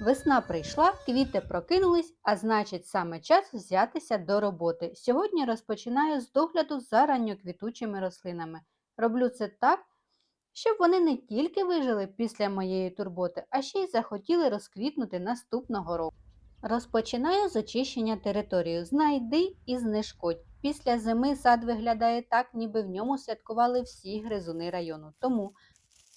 Весна прийшла, квіти прокинулись, а значить саме час взятися до роботи. Сьогодні розпочинаю з догляду за ранньоквітучими рослинами. Роблю це так, щоб вони не тільки вижили після моєї турботи, а ще й захотіли розквітнути наступного року. Розпочинаю з очищення території. Знайди і знешкодь. Після зими сад виглядає так, ніби в ньому святкували всі гризуни району. Тому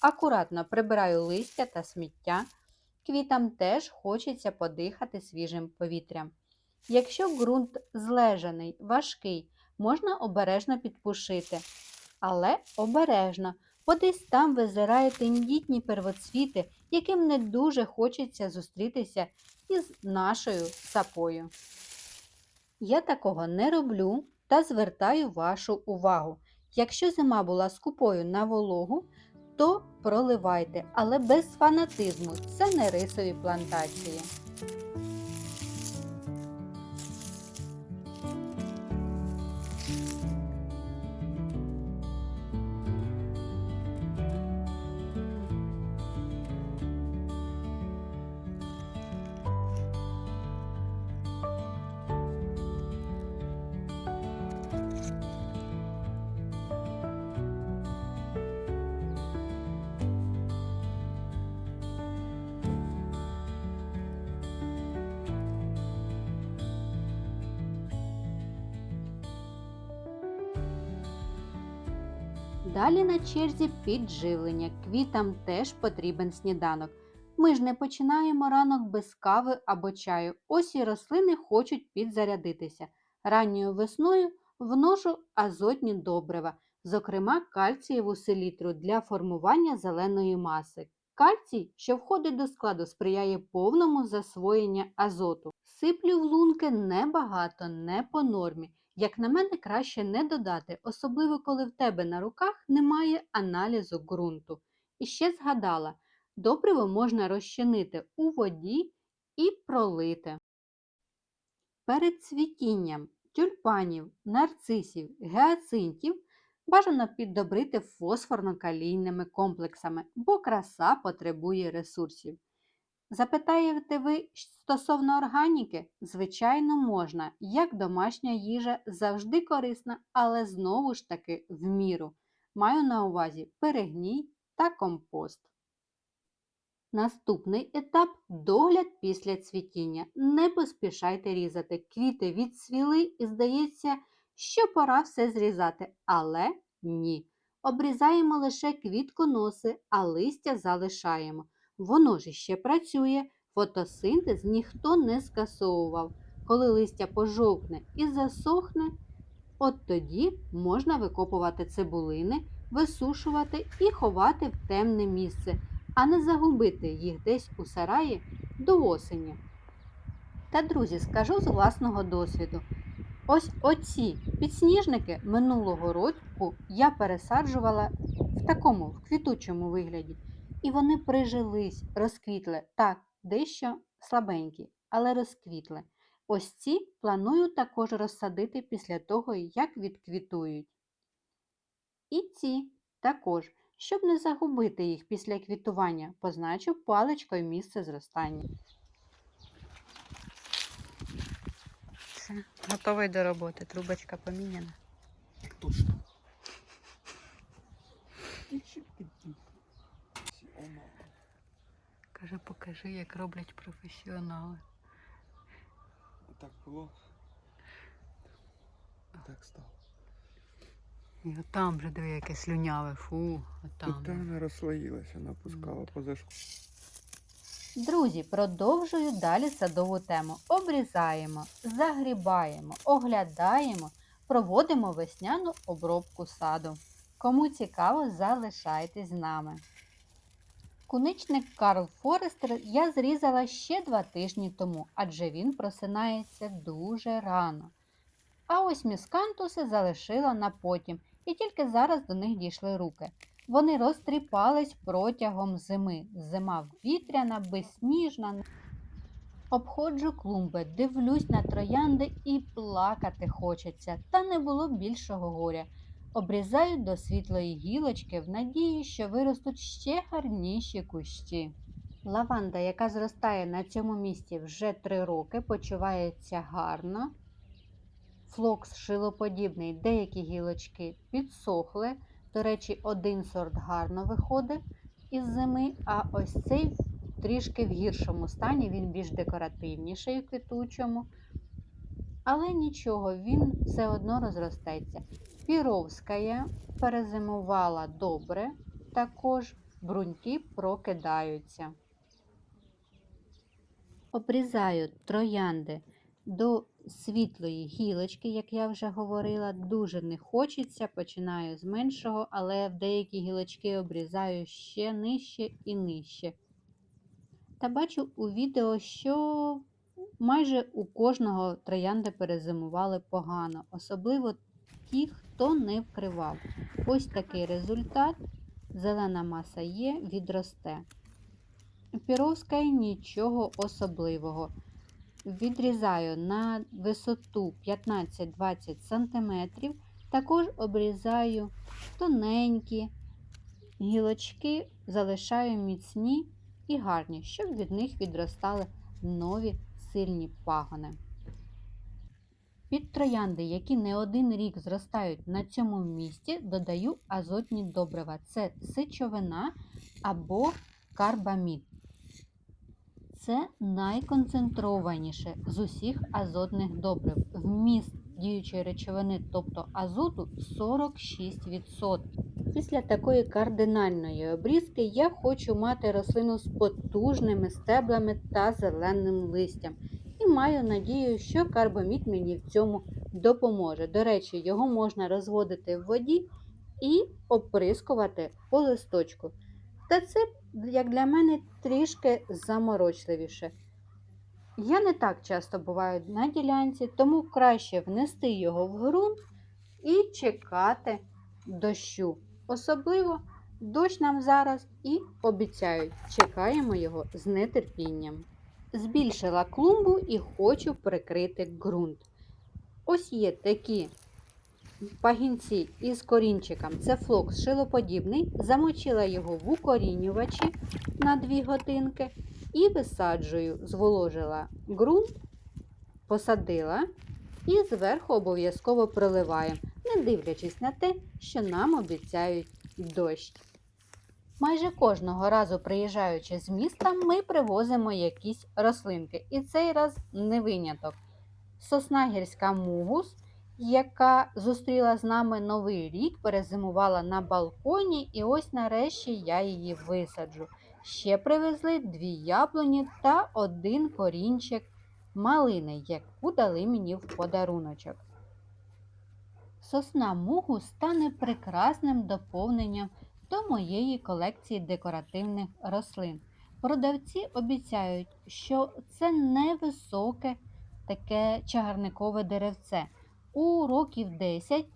акуратно прибираю листя та сміття. Квітам теж хочеться подихати свіжим повітрям. Якщо ґрунт злежаний, важкий, можна обережно підпушити. Але обережно, бо десь там визирають тендітні первоцвіти, яким не дуже хочеться зустрітися із нашою сапою. Я такого не роблю та звертаю вашу увагу. Якщо зима була скупою на вологу, то проливайте, але без фанатизму. Це не рисові плантації. Далі на черзі підживлення. Квітам теж потрібен сніданок. Ми ж не починаємо ранок без кави або чаю. Ось і рослини хочуть підзарядитися. Ранньою весною вношу азотні добрива, зокрема кальцієву селітру для формування зеленої маси. Кальцій, що входить до складу, сприяє повному засвоєнню азоту. Сиплю в лунки небагато, не по нормі. Як на мене, краще не додати, особливо коли в тебе на руках немає аналізу ґрунту. І ще згадала, добриво можна розчинити у воді і пролити. Перед цвітінням тюльпанів, нарцисів, геацинтів бажано піддобрити фосфорно-калійними комплексами, бо краса потребує ресурсів. Запитаєте ви стосовно органіки? Звичайно, можна. Як домашня їжа завжди корисна, але знову ж таки в міру. Маю на увазі перегній та компост. Наступний етап догляд після цвітіння. Не поспішайте різати. Квіти відцвіли і здається, що пора все зрізати, але ні. Обрізаємо лише квітконоси, а листя залишаємо. Воно ж ще працює, фотосинтез ніхто не скасовував. Коли листя пожовкне і засохне, от тоді можна викопувати цибулини, висушувати і ховати в темне місце, а не загубити їх десь у сараї до осені. Та, друзі, скажу з власного досвіду. Ось оці підсніжники минулого року я пересаджувала в такому в квітучому вигляді. І вони прижились, розквітли. Так, дещо слабенькі, але розквітли. Ось ці планую також розсадити після того, як відквітують. І ці також, щоб не загубити їх після квітування, позначу паличкою місце зростання. Все, готовий до роботи. Трубочка поміняна. Точно. Каже, покажи, як роблять професіонали. Так було. Так стало. І отам вже диви, яке слюняве, фу, Тут отам. вона розслоїлася, напускала От. поза школу. Друзі, продовжую далі садову тему. Обрізаємо, загрібаємо, оглядаємо, проводимо весняну обробку саду. Кому цікаво, залишайтесь з нами. Куничник Карл Форестер я зрізала ще два тижні тому, адже він просинається дуже рано. А ось міскантуси залишила на потім, і тільки зараз до них дійшли руки. Вони розтріпались протягом зими. Зима вітряна, безсніжна. Обходжу клумби, дивлюсь на троянди і плакати хочеться, та не було більшого горя. Обрізаю до світлої гілочки в надії, що виростуть ще гарніші кущі. Лаванда, яка зростає на цьому місці вже 3 роки, почувається гарно. Флокс шилоподібний, деякі гілочки підсохли. До речі, один сорт гарно виходить із зими, а ось цей трішки в гіршому стані, він більш декоративніший в квітучому. Але нічого, він все одно розростеться. Піровська перезимувала добре, також бруньки прокидаються. Обрізаю троянди до світлої гілочки, як я вже говорила, дуже не хочеться, починаю з меншого, але в деякі гілочки обрізаю ще нижче і нижче. Та бачу у відео, що майже у кожного троянди перезимували погано, особливо ті, хто не вкривав. Ось такий результат. Зелена маса є, відросте. Піровська нічого особливого. Відрізаю на висоту 15-20 см. Також обрізаю тоненькі гілочки, залишаю міцні і гарні, щоб від них відростали нові сильні пагони. Під троянди, які не один рік зростають на цьому місці, додаю азотні добрива. Це сичовина або карбамід. Це найконцентрованіше з усіх азотних добрив. Вміст діючої речовини, тобто азоту 46%. Після такої кардинальної обрізки я хочу мати рослину з потужними стеблами та зеленим листям. І маю надію, що карбамід мені в цьому допоможе. До речі, його можна розводити в воді і оприскувати по листочку. Та це, як для мене, трішки заморочливіше. Я не так часто буваю на ділянці, тому краще внести його в ґрунт і чекати дощу. Особливо дощ нам зараз і обіцяють. Чекаємо його з нетерпінням. Збільшила клумбу і хочу прикрити ґрунт. Ось є такі пагінці із корінчиком. Це флокс шилоподібний. Замочила його в укорінювачі на 2 годинки і висаджую, зволожила ґрунт, посадила і зверху обов'язково проливаємо, не дивлячись на те, що нам обіцяють дощ. Майже кожного разу, приїжджаючи з міста, ми привозимо якісь рослинки. І цей раз не виняток. Сосна гірська мугус, яка зустріла з нами новий рік, перезимувала на балконі, і ось нарешті я її висаджу. Ще привезли дві яблуні та один корінчик малини, яку дали мені в подаруночок. Сосна мугу стане прекрасним доповненням до моєї колекції декоративних рослин. Продавці обіцяють, що це невисоке таке чагарникове деревце. У років 10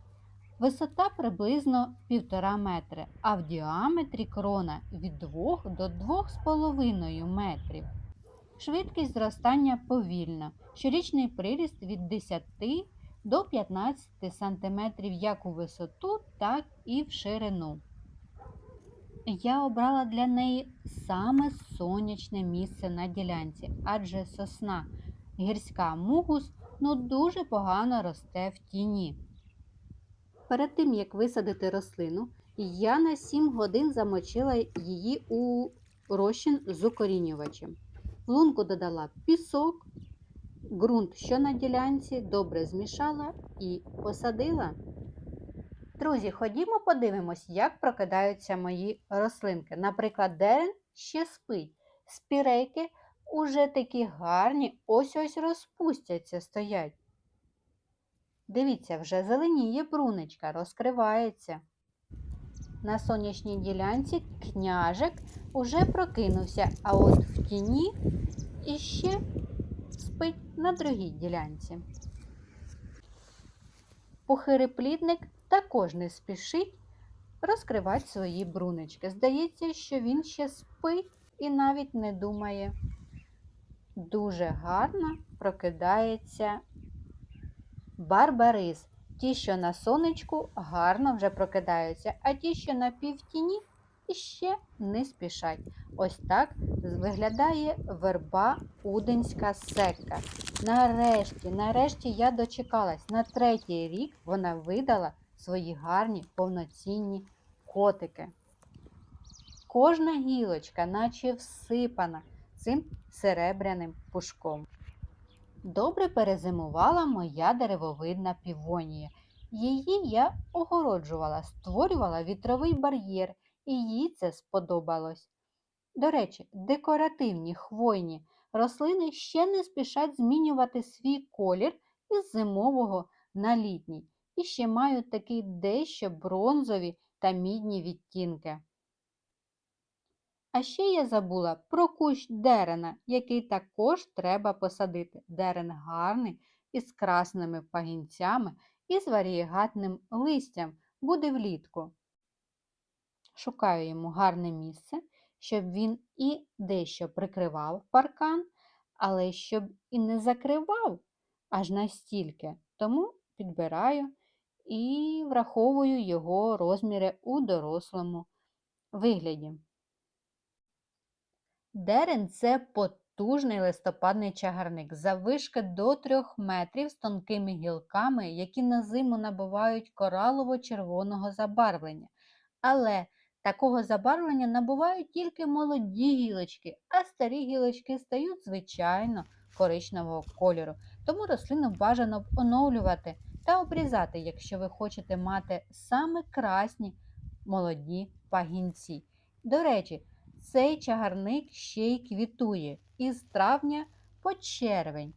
висота приблизно 1,5 метри, а в діаметрі крона від 2 до 2,5 метрів. Швидкість зростання повільна. Щорічний приріст від 10 до 15 см як у висоту, так і в ширину. Я обрала для неї саме сонячне місце на ділянці, адже сосна гірська мугус ну дуже погано росте в тіні. Перед тим, як висадити рослину, я на 7 годин замочила її у розчин з укорінювачем. В лунку додала пісок, ґрунт, що на ділянці, добре змішала і посадила. Друзі, ходімо подивимось, як прокидаються мої рослинки. Наприклад, дерен ще спить. Спірейки уже такі гарні, ось-ось розпустяться, стоять. Дивіться, вже зеленіє брунечка, розкривається. На сонячній ділянці княжик уже прокинувся, а от в тіні іще спить на другій ділянці. Похириплідник також не спішить розкривати свої брунечки. Здається, що він ще спить і навіть не думає. Дуже гарно прокидається барбарис. Ті, що на сонечку, гарно вже прокидаються, а ті, що на півтіні, ще не спішать. Ось так виглядає верба Уденська секка. Нарешті, нарешті я дочекалась. На третій рік вона видала свої гарні повноцінні котики. Кожна гілочка, наче всипана цим серебряним пушком. Добре перезимувала моя деревовидна півонія. Її я огороджувала, створювала вітровий бар'єр, і їй це сподобалось. До речі, декоративні хвойні рослини ще не спішать змінювати свій колір із зимового на літній і ще мають такі дещо бронзові та мідні відтінки. А ще я забула про кущ дерена, який також треба посадити. Дерен гарний, із красними пагінцями і з варієгатним листям буде влітку. Шукаю йому гарне місце, щоб він і дещо прикривав паркан, але щоб і не закривав аж настільки. Тому підбираю і враховую його розміри у дорослому вигляді. Дерен це потужний листопадний чагарник, заввишки до 3 метрів з тонкими гілками, які на зиму набувають коралово-червоного забарвлення. Але такого забарвлення набувають тільки молоді гілочки, а старі гілочки стають звичайно коричневого кольору. Тому рослину бажано б оновлювати та обрізати, якщо ви хочете мати саме красні молоді пагінці. До речі, цей чагарник ще й квітує із травня по червень.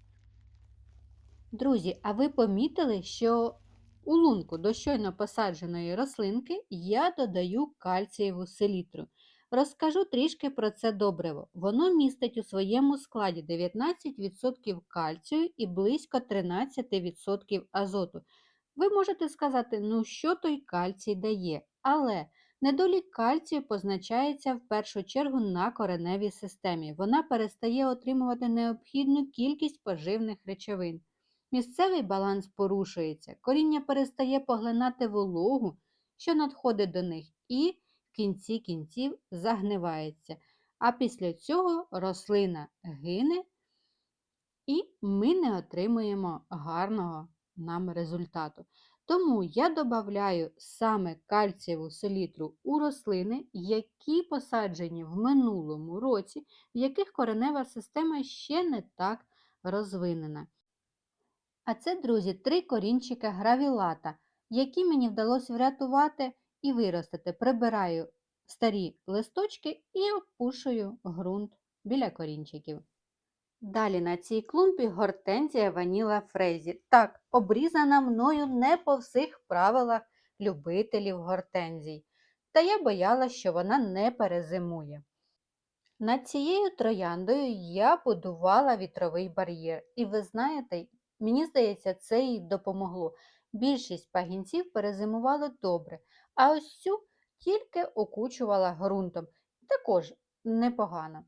Друзі, а ви помітили, що у лунку до щойно посадженої рослинки я додаю кальцієву селітру. Розкажу трішки про це добриво. Воно містить у своєму складі 19% кальцію і близько 13% азоту. Ви можете сказати, ну що той кальцій дає, але Недолік кальцію позначається в першу чергу на кореневій системі. Вона перестає отримувати необхідну кількість поживних речовин. Місцевий баланс порушується, коріння перестає поглинати вологу, що надходить до них, і в кінці кінців загнивається. А після цього рослина гине, і ми не отримуємо гарного нам результату. Тому я додаю саме кальцієву селітру у рослини, які посаджені в минулому році, в яких коренева система ще не так розвинена. А це, друзі, три корінчика гравілата, які мені вдалося врятувати і виростити. Прибираю старі листочки і опушую ґрунт біля корінчиків. Далі на цій клумбі гортензія ваніла фрезі. Так, обрізана мною не по всіх правилах любителів гортензій. Та я боялася, що вона не перезимує. Над цією трояндою я будувала вітровий бар'єр. І ви знаєте, мені здається, це їй допомогло. Більшість пагінців перезимували добре, а ось цю тільки окучувала ґрунтом. Також непогано.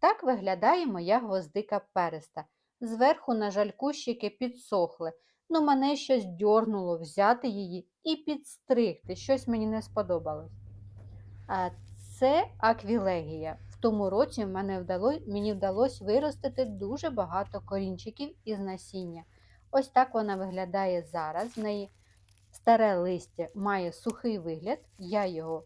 Так виглядає моя гвоздика переста. Зверху, на жаль, кущики підсохли, ну мене щось дьорнуло взяти її і підстригти, щось мені не сподобалось. А це аквілегія. В тому році мене вдало, мені вдалося виростити дуже багато корінчиків із насіння. Ось так вона виглядає зараз. В неї старе листя має сухий вигляд, я його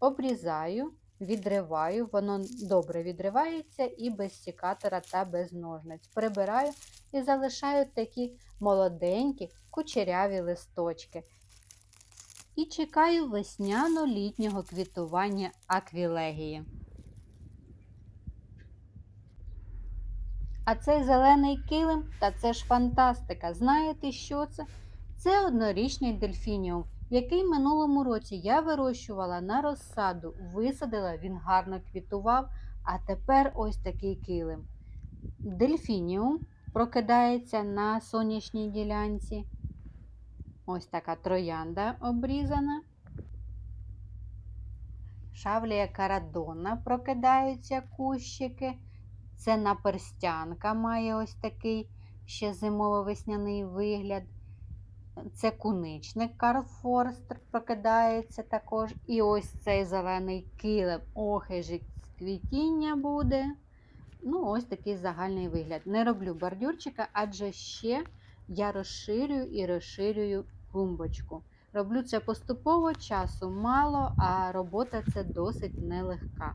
обрізаю відриваю, воно добре відривається і без сікатора та без ножниць. Прибираю і залишаю такі молоденькі кучеряві листочки. І чекаю весняно-літнього квітування аквілегії. А цей зелений килим, та це ж фантастика. Знаєте, що це? Це однорічний дельфініум який минулому році я вирощувала на розсаду, висадила, він гарно квітував, а тепер ось такий килим. Дельфініум прокидається на сонячній ділянці. Ось така троянда обрізана. Шавлія карадонна прокидаються кущики. Це наперстянка має ось такий ще зимово-весняний вигляд. Це куничник Карл Форстер прокидається також. І ось цей зелений килим. Ох, і ж цвітіння буде. Ну, ось такий загальний вигляд. Не роблю бордюрчика, адже ще я розширюю і розширюю клумбочку. Роблю це поступово, часу мало, а робота це досить нелегка.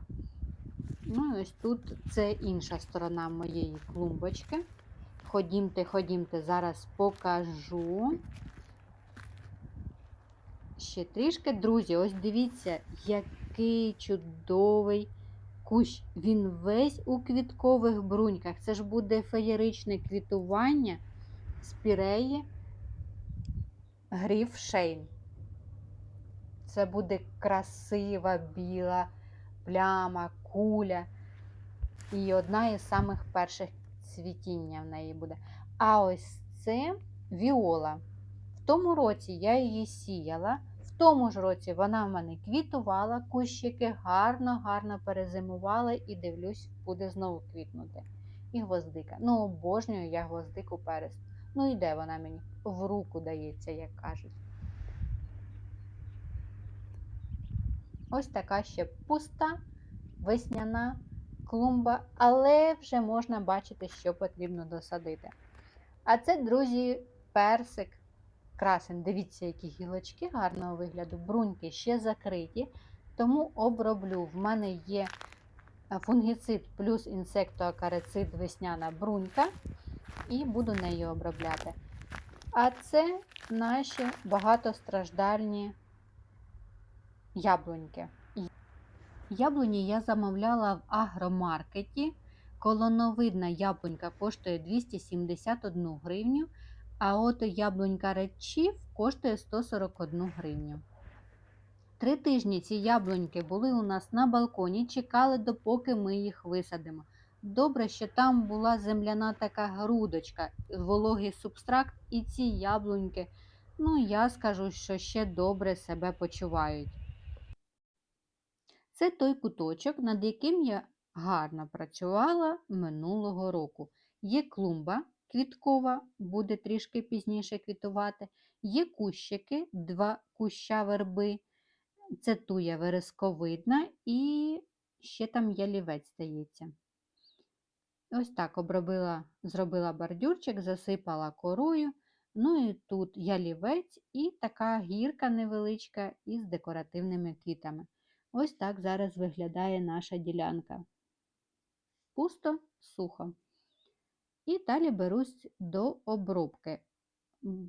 Ну, і ось тут це інша сторона моєї клумбочки. Ходімте, ходімте, зараз покажу. Ще трішки, друзі, ось дивіться, який чудовий кущ. Він весь у квіткових бруньках. Це ж буде феєричне квітування спіреї гріф шейн. Це буде красива біла пляма, куля. І одна із самих перших цвітіння в неї буде. А ось це віола. Тому році я її сіяла. В тому ж році вона в мене квітувала, кущики гарно, гарно перезимувала і дивлюсь, буде знову квітнути. І гвоздика. Ну, обожнюю я гвоздику перест. Ну, і де вона мені? В руку дається, як кажуть. Ось така ще пуста весняна клумба, але вже можна бачити, що потрібно досадити. А це, друзі, персик красень. Дивіться, які гілочки гарного вигляду, бруньки ще закриті, тому оброблю. В мене є е, фунгіцид плюс інсектоакарицид весняна брунька, і буду нею обробляти. А це наші багатостраждальні яблуньки. Яблуні я замовляла в агромаркеті. Колоновидна яблунька коштує 271 гривню, а от яблунька Red коштує 141 гривню. Три тижні ці яблуньки були у нас на балконі, чекали, допоки ми їх висадимо. Добре, що там була земляна така грудочка, вологий субстракт, і ці яблуньки, ну я скажу, що ще добре себе почувають. Це той куточок, над яким я гарно працювала минулого року. Є клумба квіткова, буде трішки пізніше квітувати. Є кущики, два куща верби. Це туя вересковидна і ще там ялівець здається. Ось так обробила, зробила бордюрчик, засипала корою. Ну і тут ялівець і така гірка невеличка із декоративними квітами. Ось так зараз виглядає наша ділянка. Пусто, сухо. І далі берусь до обробки.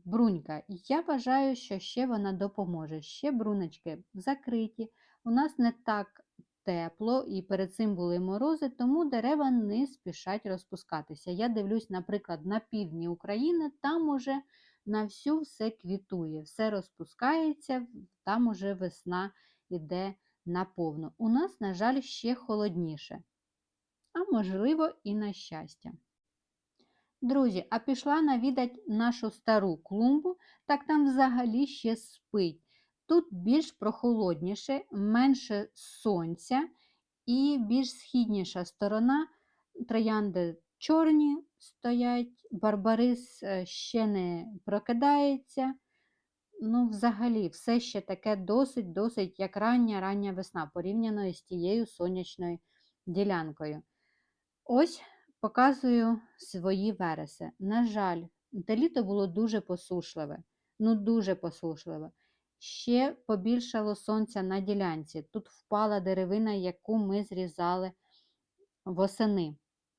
Брунька. Я вважаю, що ще вона допоможе. Ще бруночки закриті. У нас не так тепло і перед цим були морози, тому дерева не спішать розпускатися. Я дивлюсь, наприклад, на півдні України, там уже на всю все квітує, все розпускається, там уже весна йде наповну. У нас, на жаль, ще холодніше, а можливо, і на щастя. Друзі, а пішла навідать нашу стару клумбу, так там взагалі ще спить. Тут більш прохолодніше, менше сонця і більш східніша сторона. Троянди чорні стоять, барбарис е, ще не прокидається. Ну, взагалі, все ще таке досить-досить як рання рання весна, порівняно з тією сонячною ділянкою. Ось показую свої вереси. На жаль, те літо було дуже посушливе. Ну, дуже посушливе. Ще побільшало сонця на ділянці. Тут впала деревина, яку ми зрізали восени.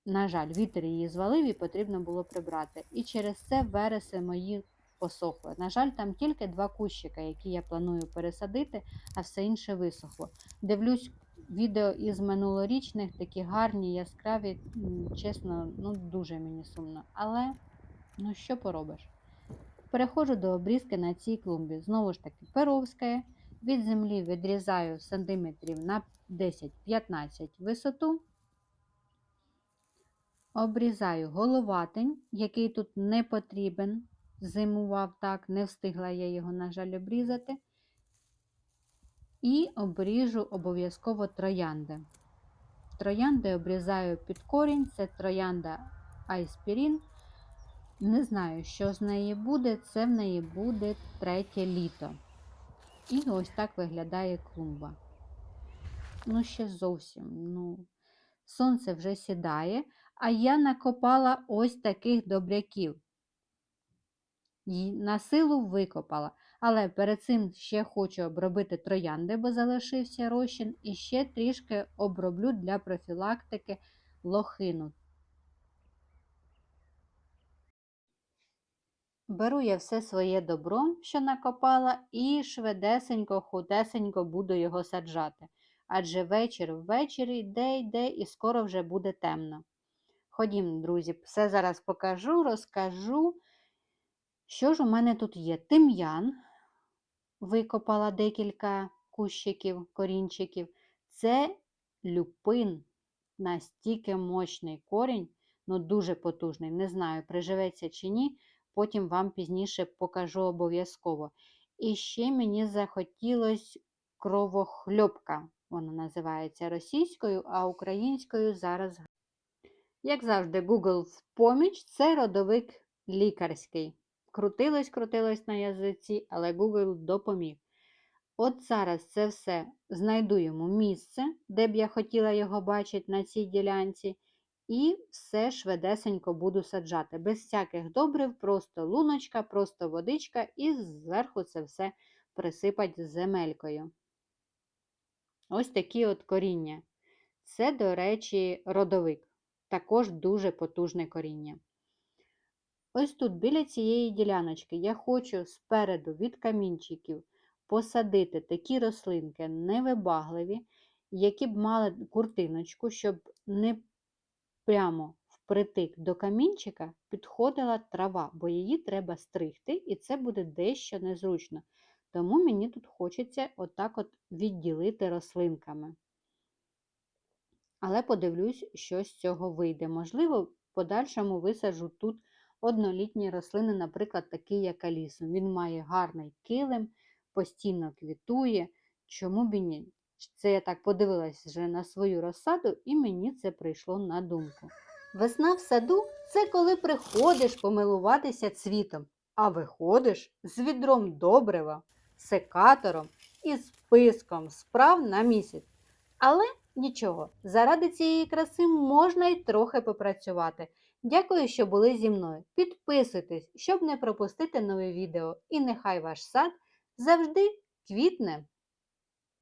На жаль, вітер її звалив і потрібно було прибрати. І через це вереси мої посохли. На жаль, там тільки два кущика, які я планую пересадити, а все інше висохло. Дивлюсь відео із минулорічних, такі гарні, яскраві, чесно, ну дуже мені сумно. Але ну що поробиш? Переходжу до обрізки на цій клумбі. Знову ж таки, перовська. Від землі відрізаю сантиметрів на 10-15 висоту. Обрізаю головатень, який тут не потрібен. Зимував так, не встигла я його, на жаль, обрізати. І обріжу обов'язково троянди. Троянди обрізаю під корінь, це троянда айспірін. Не знаю, що з неї буде. Це в неї буде третє літо. І ось так виглядає клумба. Ну, ще зовсім. Ну, сонце вже сідає, а я накопала ось таких добряків. І на силу викопала. Але перед цим ще хочу обробити троянди, бо залишився розчин, і ще трішки оброблю для профілактики лохину. Беру я все своє добро, що накопала, і швидесенько, худесенько буду його саджати. Адже вечір ввечері йде, йде і скоро вже буде темно. Ходім, друзі, все зараз покажу, розкажу. Що ж у мене тут є? Тим'ян, викопала декілька кущиків, корінчиків. Це люпин, настільки мощний корінь, ну дуже потужний. Не знаю, приживеться чи ні, потім вам пізніше покажу обов'язково. І ще мені захотілось кровохльопка, вона називається російською, а українською зараз. Як завжди, Google в поміч це родовик лікарський. Крутилось, крутилось на язиці, але Google допоміг. От зараз це все знайду йому місце, де б я хотіла його бачити на цій ділянці, і все швидесенько буду саджати. Без всяких добрив, просто луночка, просто водичка, і зверху це все присипать земелькою. Ось такі от коріння. Це, до речі, родовик. Також дуже потужне коріння. Ось тут, біля цієї діляночки, я хочу спереду від камінчиків посадити такі рослинки невибагливі, які б мали куртиночку, щоб не прямо впритик до камінчика підходила трава, бо її треба стригти, і це буде дещо незручно. Тому мені тут хочеться отак от відділити рослинками. Але подивлюсь, що з цього вийде. Можливо, в подальшому висаджу тут однолітні рослини, наприклад, такий як алісу. Він має гарний килим, постійно квітує. Чому б ні? Це я так подивилась вже на свою розсаду, і мені це прийшло на думку. Весна в саду це коли приходиш помилуватися цвітом, а виходиш з відром добрива, секатором і списком справ на місяць. Але нічого, заради цієї краси можна й трохи попрацювати. Дякую, що були зі мною. Підписуйтесь, щоб не пропустити нові відео. І нехай ваш сад завжди квітне.